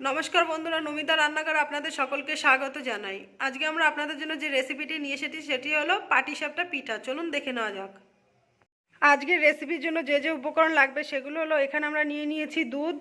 নমস্কার বন্ধুরা, নমিতা রান্নাঘর আপনাদের সকলকে স্বাগত জানাই। আজকে আমরা আপনাদের জন্য যে রেসিপিটি নিয়ে এসেছি, সেটি হলো পাটিসাপটা পিঠা। চলুন দেখে নেওয়া যাক। আজকের রেসিপির জন্য যে যে উপকরণ লাগবে, সেগুলো হলো, এখানে আমরা নিয়ে নিয়েছি দুধ,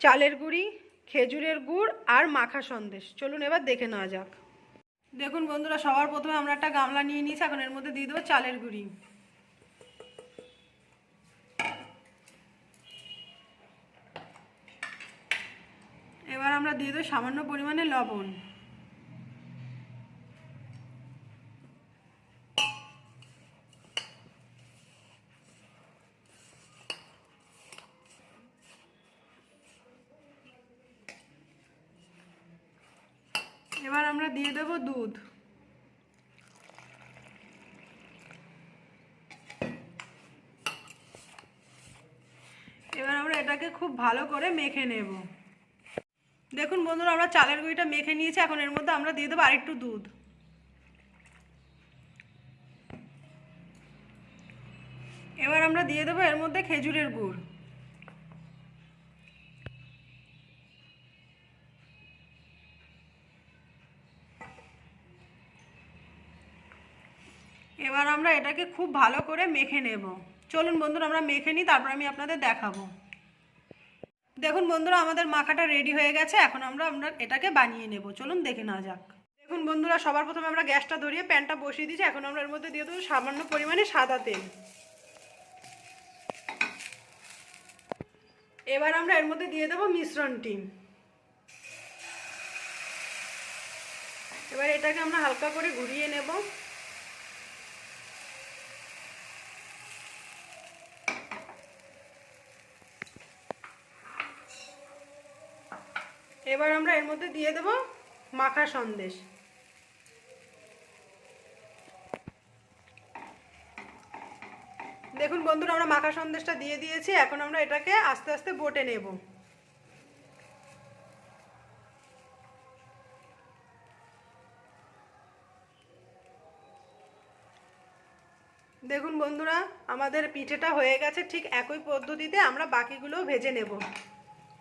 চালের গুঁড়ি, খেজুরের গুড় আর মাখা সন্দেশ। চলুন এবার দেখে নেওয়া যাক। দেখুন বন্ধুরা, সবার প্রথমে আমরা একটা গামলা নিয়ে নিয়েছি, এখন এর মধ্যে দিয়ে দেবো চালের গুঁড়ি এবার আমরা দিয়ে দেবো সামান্য পরিমাণে লবণ। এবার আমরা দিয়ে দেবো দুধ। এবার আমরা এটাকে খুব ভালো করে মেখে নেব। দেখুন বন্ধুরা, আমরা চালের গুঁড়িটা মেখে নিয়েছি, এখন এর মধ্যে আমরা দিয়ে দেবো আরেকটু দুধ। এবার আমরা দিয়ে দেবো এর মধ্যে খেজুরের গুড়। এবার আমরা এটাকে খুব ভালো করে মেখে নেব। চলুন বন্ধুরা, আমরা মেখে নিই, তারপর আমি আপনাদের দেখাবো। দেখুন বন্ধুরা, আমাদের মাখাটা রেডি হয়ে গেছে। এখন আমরা আমরা এটাকে বানিয়ে নেব। চলুন দেখে নেওয়া যাক। দেখুন বন্ধুরা, সবার প্রথমে আমরা গ্যাসটা ধরিয়ে প্যানটা বসিয়ে দিয়েছি। এখন আমরা এর মধ্যে দিয়ে দেবো সামান্য পরিমাণে সাদা তেল। এবার আমরা এর মধ্যে দিয়ে দেবো মিশ্রণটি এবার এটাকে আমরা হালকা করে ঘুরিয়ে নেব। এবার আমরা এর মধ্যে দিয়ে দেব মাখা সন্দেশ। দেখুন বন্ধুরা, আমরা মাখা সন্দেশটা দিয়ে দিয়েছি, এখন আমরা এটাকে আস্তে আস্তে বটে নেব। দেখুন বন্ধুরা, আমাদের পিঠেটা হয়ে গেছে, ঠিক একই পদ্ধতিতে আমরা বাকিগুলোও ভেজে নেব।